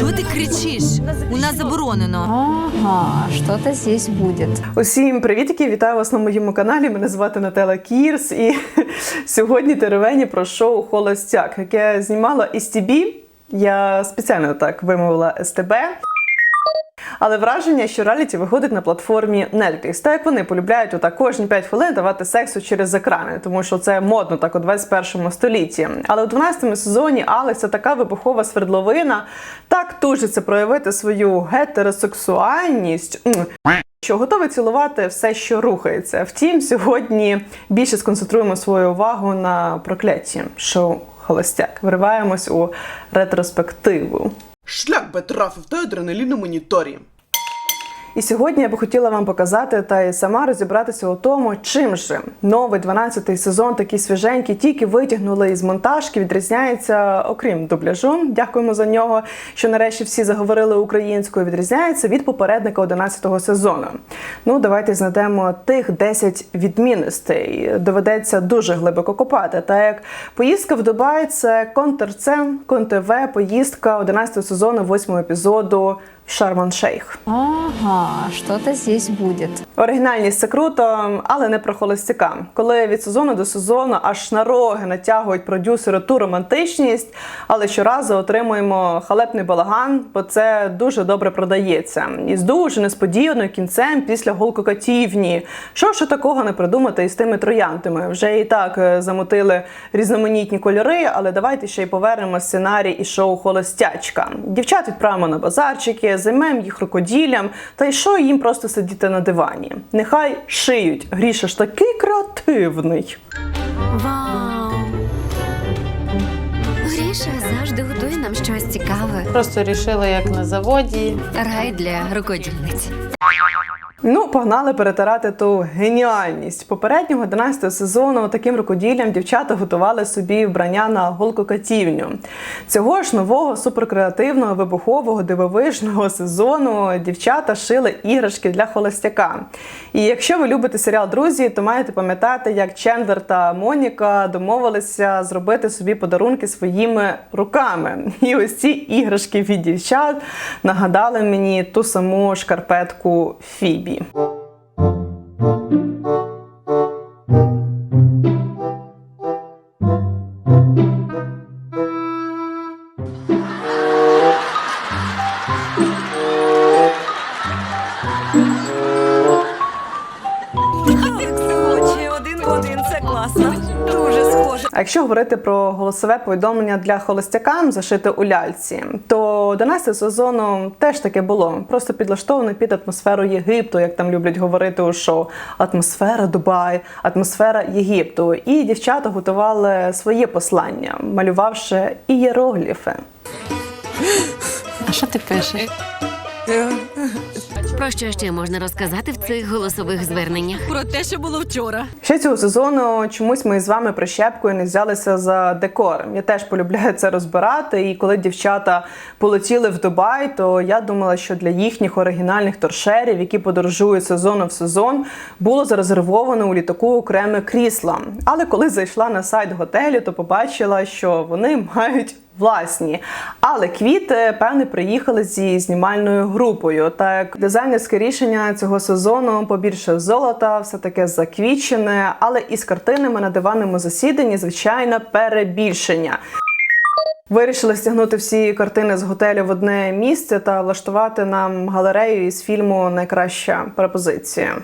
Чого ти кричиш? У нас заборонено. Ага, что-то здесь будет. Усім привітки! Вітаю вас на моєму каналі. Мене звати Натела Кірс. І сьогодні теревені про шоу Холостяк, яке я знімала із ТБ. Я спеціально так вимовила СТБ. Але враження, що реаліті виходить на платформі Netflix. Так як вони полюбляють отак кожні 5 хвилин давати сексу через екрани, тому що це модно так у 21 столітті. Але у 12 сезоні Алекса така вибухова свердловина так тужиться проявити свою гетеросексуальність. що готовий цілувати все, що рухається. Втім, сьогодні більше сконцентруємо свою увагу на прокляті шоу Холостяк. Вриваємось у ретроспективу. Шлях би трафив та адреналін на моніторі. І сьогодні я би хотіла вам показати та й сама розібратися у тому, чим же новий 12-й сезон, такий свіженький, тільки витягнули із монтажки, відрізняється, окрім дубляжу. Дякуємо за нього, що нарешті всі заговорили українською. Відрізняється від попередника 11-го сезону. Ну, давайте знайдемо тих 10 відмінностей. Доведеться дуже глибоко копати. Та як поїздка в Дубай це контв, поїздка 11-го сезону, 8-го епізоду. Шарман Шейх. Ага, что-то здесь будет. Оригінальність це круто, але не про холостяка. Коли від сезону до сезону аж на роги натягують продюсери ту романтичність, але щоразу отримуємо халепний балаган, бо це дуже добре продається. І з дуже несподіваним кінцем після голкокатівні. Що ж такого не придумати із тими троянтами? Вже і так е, замотили різноманітні кольори, але давайте ще й повернемо сценарій і шоу Холостячка. Дівчат відправимо на базарчики, займемо їх рукоділлям, та й що їм просто сидіти на дивані. Нехай шиють. Гріша ж такий креативний. Вау! Гріша завжди готує нам щось цікаве. Просто рішила, як на заводі. Рай для рукодільниць. Ну, погнали перетирати ту геніальність. Попереднього 11 сезону таким рукоділлям дівчата готували собі вбрання на голкокатівню. Цього ж нового суперкреативного, вибухового, дивовижного сезону дівчата шили іграшки для холостяка. І якщо ви любите серіал Друзі, то маєте пам'ятати, як Чендлер та Моніка домовилися зробити собі подарунки своїми руками. І ось ці іграшки від дівчат нагадали мені ту саму шкарпетку Фібі. be. Якщо говорити про голосове повідомлення для холостяка, зашите у ляльці, то 11 сезону теж таке було. Просто підлаштоване під атмосферу Єгипту, як там люблять говорити у шоу. Атмосфера Дубай, атмосфера Єгипту. І дівчата готували своє послання, малювавши ієрогліфи. А що ти пишеш? Про що ще можна розказати в цих голосових зверненнях? Про те, що було вчора. Ще цього сезону чомусь ми з вами прищепкою не взялися за декор. Я теж полюбляю це розбирати. І коли дівчата полетіли в Дубай, то я думала, що для їхніх оригінальних торшерів, які подорожують сезону в сезон, було зарезервовано у літаку окреме крісло. Але коли зайшла на сайт готелю, то побачила, що вони мають. Власні, але квіти певне приїхали зі знімальною групою. Так дизайнерське рішення цього сезону побільше золота, все таке заквічене, але із картинами на диванному засіданні звичайно перебільшення. Вирішили стягнути всі картини з готелю в одне місце та влаштувати нам галерею із фільму Найкраща пропозиція.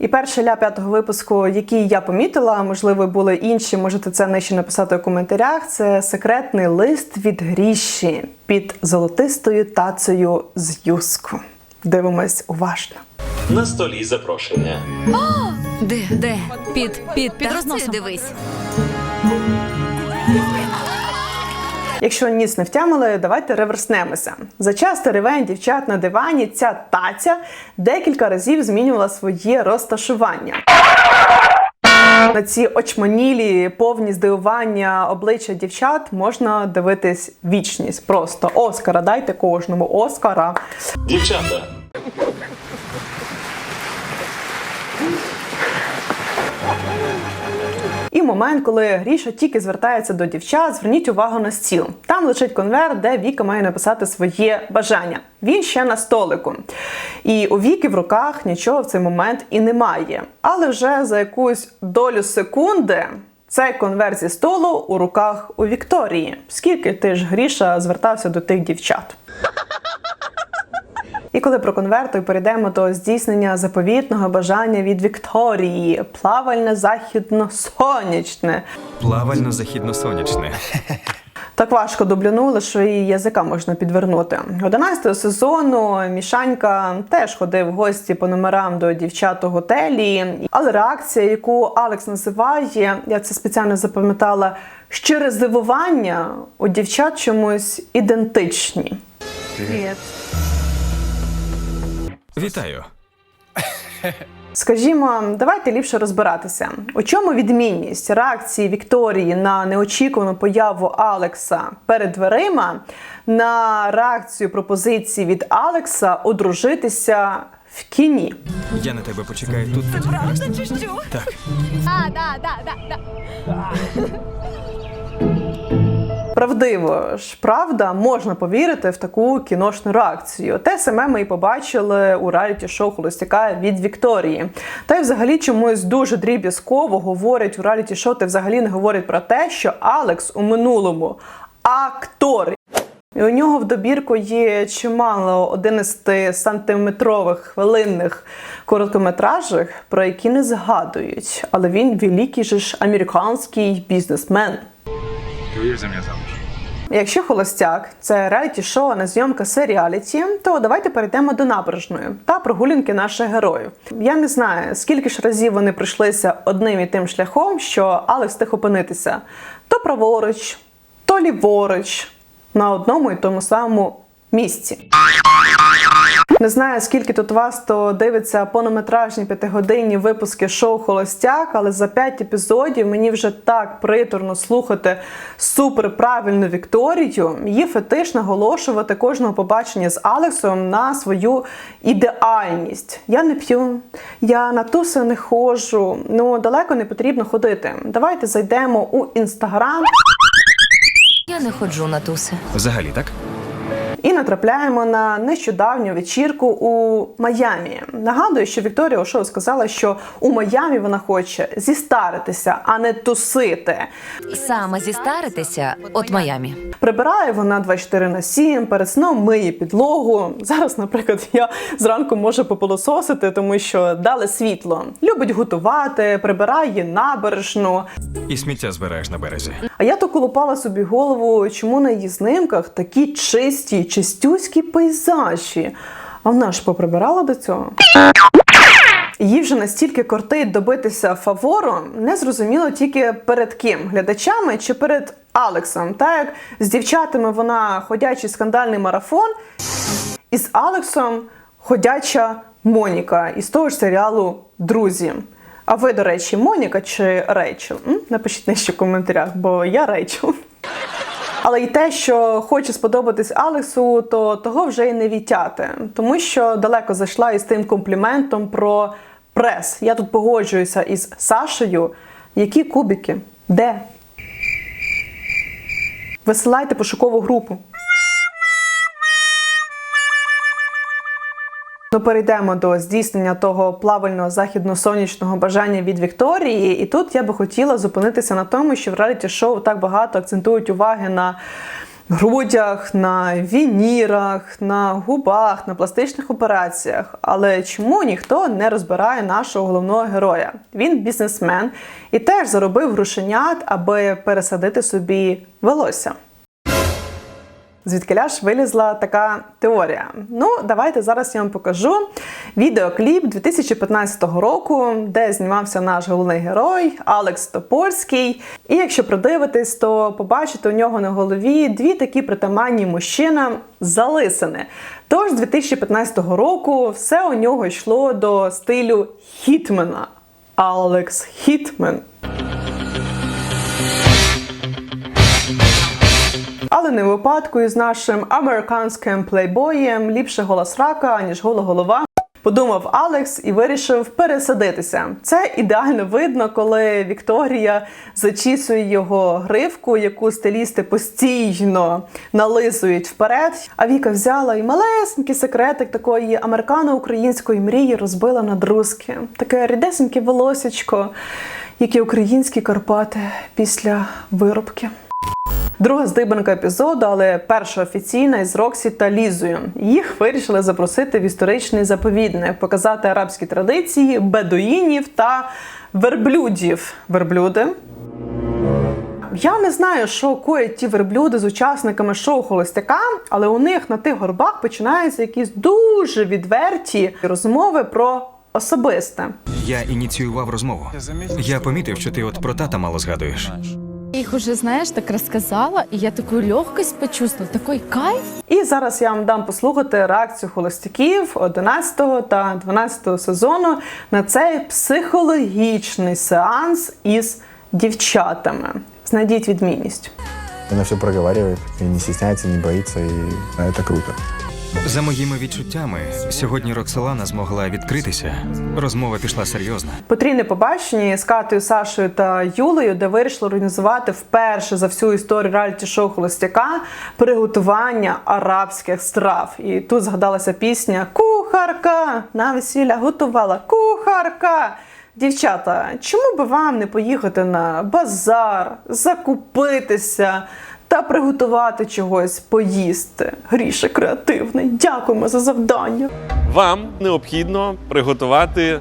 І перший ля п'ятого випуску, який я помітила, можливо, були інші, можете це нижче написати у коментарях. Це секретний лист від Гріші під золотистою тацею з юску. Дивимось уважно. На столі запрошення. Де? Де? Під Під, під розносом. Дивись. Якщо ніц не втямили, давайте реверснемося. За час теревень дівчат на дивані ця таця декілька разів змінювала своє розташування. На ці очманілі, повні здивування обличчя дівчат можна дивитись вічність. Просто Оскара, дайте кожному Оскара. Дівчата, І момент, коли Гріша тільки звертається до дівчат, зверніть увагу на стіл. Там лежить конверт, де Віка має написати своє бажання. Він ще на столику. І у Віки в руках нічого в цей момент і немає. Але вже за якусь долю секунди. Цей конверт зі столу у руках у Вікторії. Скільки ти ж Гріша звертався до тих дівчат? І коли про конверт, то перейдемо до здійснення заповітного бажання від Вікторії плавальне західно-сонячне. Плавально західно-сонячне. Так важко дублюнули, що і язика можна підвернути. 11 сезону Мішанька теж ходив в гості по номерам до дівчат у готелі. Але реакція, яку Алекс називає, я це спеціально запам'ятала, щире здивування у дівчат чомусь ідентичні. Вітаю. Скажімо, давайте ліпше розбиратися. У чому відмінність реакції Вікторії на неочікувану появу Алекса перед дверима на реакцію пропозиції від Алекса одружитися в кіні? Я на тебе почекаю тут. Це Правда чи що? Так. Правдиво ж, правда, можна повірити в таку кіношну реакцію. Те саме ми і побачили у реаліті шоу Холостяка від Вікторії. Та й взагалі чомусь дуже дріб'язково говорять у реаліті шоу, та взагалі не говорять про те, що Алекс у минулому актор. І у нього в добірку є чимало 11-сантиметрових хвилинних короткометражів, про які не згадують. Але він великий же ж американський бізнесмен. Якщо холостяк це реаліті шоу, а не зйомка серіаліті, то давайте перейдемо до набережної та прогулянки наших героїв. Я не знаю, скільки ж разів вони пройшлися одним і тим шляхом, що Алекс встиг опинитися то праворуч, то ліворуч на одному і тому самому місці. Не знаю, скільки тут вас то дивиться повнометражні п'ятигодинні випуски шоу Холостяк, але за п'ять епізодів мені вже так приторно слухати суперправильну Вікторію. Її фетиш наголошувати кожного побачення з Алексом на свою ідеальність. Я не п'ю, я на туси не ходжу. Ну далеко не потрібно ходити. Давайте зайдемо у інстаграм. Я не ходжу на туси. Взагалі, так? І натрапляємо на нещодавню вечірку у Майамі. Нагадую, що Вікторія Ошоу сказала, що у Майамі вона хоче зістаритися, а не тусити. Саме зістаритися от Майамі. Прибирає вона 24 на 7, перед сном миє підлогу. Зараз, наприклад, я зранку можу попилососити, тому що дали світло. Любить готувати, прибирає набережну. І сміття збираєш на березі. А я то колупала собі голову, чому на її знимках такі чисті, чистюські пейзажі. А вона ж поприбирала до цього. Їй вже настільки кортить добитися фавору, не зрозуміло тільки перед ким глядачами чи перед Алексом. Так як з дівчатами вона ходячий скандальний марафон, і з Алексом ходяча Моніка із того ж серіалу Друзі. А ви, до речі, Моніка чи Рейчел? Напишіть нижче в коментарях, бо я Рейчел. Але й те, що хоче сподобатись Алексу, то того вже й не вітяти, тому що далеко зайшла із тим компліментом про прес. Я тут погоджуюся із Сашею. Які кубики? Де? Висилайте пошукову групу. Ну, перейдемо до здійснення того плавального західно-сонячного бажання від Вікторії. І тут я би хотіла зупинитися на тому, що в реаліті шоу так багато акцентують уваги на грудях, на вінірах, на губах, на пластичних операціях. Але чому ніхто не розбирає нашого головного героя? Він бізнесмен і теж заробив грошенят, аби пересадити собі волосся. Звідкиля ж вилізла така теорія. Ну, давайте зараз я вам покажу відеокліп 2015 року, де знімався наш головний герой Алекс Топольський. І якщо придивитись, то побачите у нього на голові дві такі притаманні мужчинам залисини. Тож з 2015 року все у нього йшло до стилю хітмена. Алекс Хітмен. Але не випадку із нашим американським плейбоєм ліпше голос рака, ніж гола голова. Подумав Алекс і вирішив пересадитися. Це ідеально видно, коли Вікторія зачісує його гривку, яку стилісти постійно нализують вперед. А Віка взяла і малесенький секретик такої американо-української мрії розбила на друзки. Таке рідесеньке волосечко, як і українські Карпати після виробки. Друга здибанка епізоду, але перша офіційна із Роксі та Лізою. Їх вирішили запросити в історичний заповідник, показати арабські традиції, бедуїнів та верблюдів. Верблюди. Я не знаю, що коять ті верблюди з учасниками шоу Холостяка, але у них на тих горбах починаються якісь дуже відверті розмови про особисте. Я ініціював розмову. Я помітив, що ти от про тата мало згадуєш. Я их уже, знаешь, так рассказала, и я такую легкость почувствовала, такой кайф. І зараз я вам дам послухати реакцію холостяків 11 та 12 сезону на цей психологічний сеанс із дівчатами. Знайдіть відмінність. Она все проговаривает и не стесняется, не боится, и ну, это круто. За моїми відчуттями, сьогодні Роксолана змогла відкритися. Розмова пішла серйозна. Потрійне побачення з Катою, Сашою та Юлею, де вирішили організувати вперше за всю історію реаліті-шоу Холостяка приготування арабських страв. І тут згадалася пісня Кухарка на весілля готувала кухарка. Дівчата, чому би вам не поїхати на базар, закупитися та приготувати чогось поїсти? Гріша креативний. Дякуємо за завдання. Вам необхідно приготувати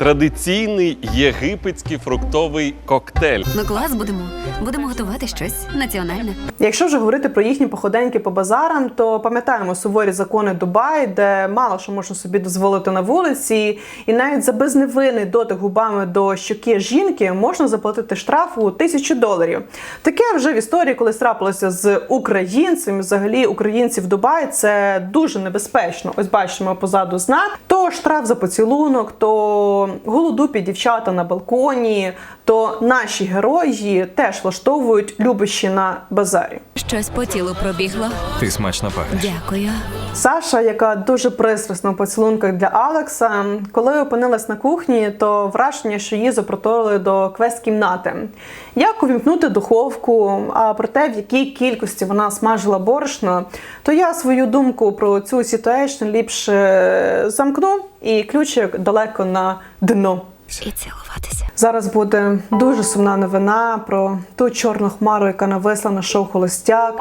традиційний єгипетський фруктовий коктейль. Ну клас, будемо. Будемо готувати щось національне. Якщо вже говорити про їхні походеньки по базарам, то пам'ятаємо суворі закони Дубай, де мало що можна собі дозволити на вулиці, і навіть за безневинний дотик губами до щоки жінки можна заплатити штраф у тисячу доларів. Таке вже в історії, коли трапилося з українцем, взагалі українці в Дубаї, це дуже небезпечно. Ось бачимо позаду знак. То штраф за поцілунок, то голодупі дівчата на балконі, то наші герої теж влаштовують любощі на базарі. Щось по тілу пробігло. Ти смачно пахнеш. Дякую. Саша, яка дуже пристрасно в поцілунках для Алекса, коли опинилась на кухні, то враження, що її запроторили до квест-кімнати. Як увімкнути духовку, а про те, в якій кількості вона смажила борошно, то я свою думку про цю ситуацію ліпше замкну і ключик далеко на дно. І цілуватися. Зараз буде дуже сумна новина про ту чорну хмару, яка нависла на шоу Холостяк,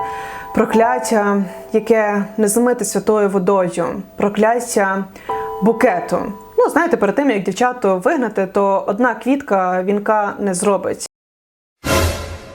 прокляття, яке не змити святою водою, прокляття букету. Ну, знаєте, перед тим як дівчату вигнати, то одна квітка вінка не зробить.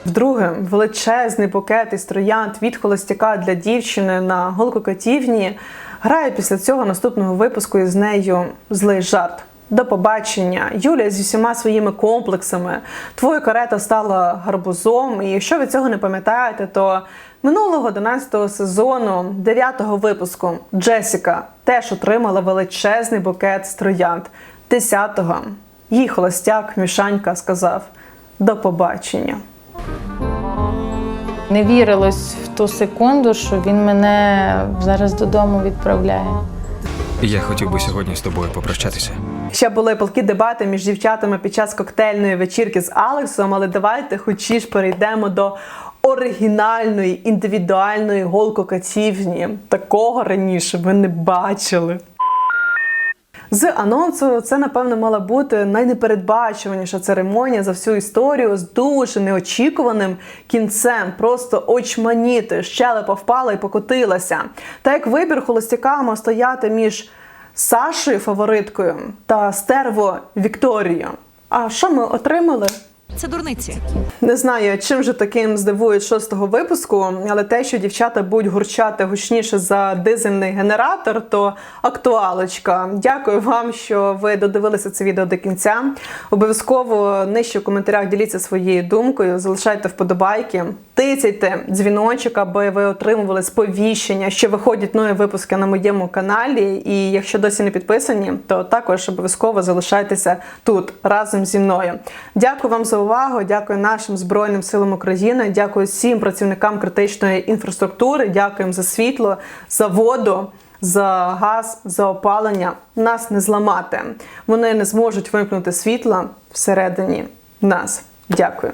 Вдруге, величезний букет із троянд від холостяка для дівчини на голкокатівні грає після цього наступного випуску із нею злий жарт. До побачення, Юлія зі всіма своїми комплексами. Твоя карета стала гарбузом. І якщо ви цього не пам'ятаєте, то минулого 11-го сезону, 9-го випуску, Джесіка теж отримала величезний букет з троянд. 10-го їй холостяк Мішанька сказав до побачення. Не вірилось в ту секунду, що він мене зараз додому відправляє. Я хотів би сьогодні з тобою попрощатися. Ще були палкі дебати між дівчатами під час коктейльної вечірки з Алексом, але давайте хочі ж перейдемо до оригінальної індивідуальної голкокатівні. Такого раніше ви не бачили. З анонсу це, напевно, мала бути найнепередбачуваніша церемонія за всю історію з дуже неочікуваним кінцем. Просто очманіти, щелепа впала і покотилася. Та як вибір холостяка мав стояти між Сашою фавориткою та стерво Вікторією. А що ми отримали? Це дурниці. Не знаю, чим же таким здивують шостого випуску, але те, що дівчата будуть гурчати гучніше за дизельний генератор, то актуалочка. Дякую вам, що ви додивилися це відео до кінця. Обов'язково нижче в коментарях діліться своєю думкою, залишайте вподобайки, тицяйте дзвіночок, аби ви отримували сповіщення, що виходять нові випуски на моєму каналі. І якщо досі не підписані, то також обов'язково залишайтеся тут разом зі мною. Дякую вам за увагу. Дякую нашим збройним силам України. Дякую всім працівникам критичної інфраструктури. Дякуємо за світло, за воду. за газ, за опалення нас не зламати. Вони не зможуть вимкнути світла всередині нас. Дякую.